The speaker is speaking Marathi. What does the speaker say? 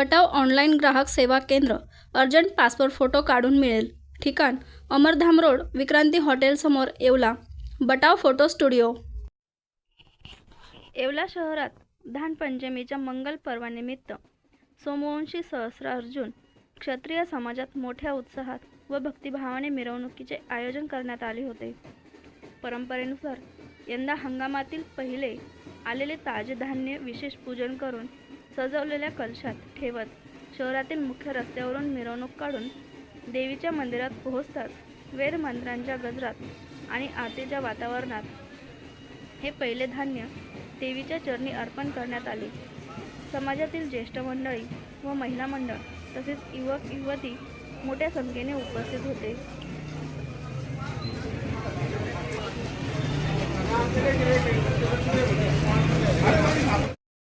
बटाव ऑनलाईन ग्राहक सेवा केंद्र अर्जंट पासपोर्ट फोटो काढून मिळेल. ठिकाण अमरधाम रोड विक्रांती हॉटेलसमोर Yeola. Batav photo studio. Yeola शहरात धानपंचमीच्या मंगल पर्वानिमित्त सोमवंशी सहस्रार्जुन क्षत्रिय समाजात मोठ्या उत्साहात व भक्तिभावाने मिरवणुकीचे आयोजन करण्यात आले होते. परंपरेनुसार यंदा हंगामातील पहिले आलेले ताजे धान्य विशेष पूजन करून सजवलेल्या कलशात ठेवत शहरातील मुख्य रस्त्यावरून मिरवणूक काढून देवीच्या मंदिरात पोहोचताच वेद मंत्रांच्या गजरात आणि आरतीच्या वातावरणात हे पहिले धान्य देवीच्या चरणी अर्पण करण्यात आले समाजातील ज्येष्ठ मंडळी व महिला मंडळ तसेच युवक युवती मोठ्या संख्येने उपस्थित होते Thank you.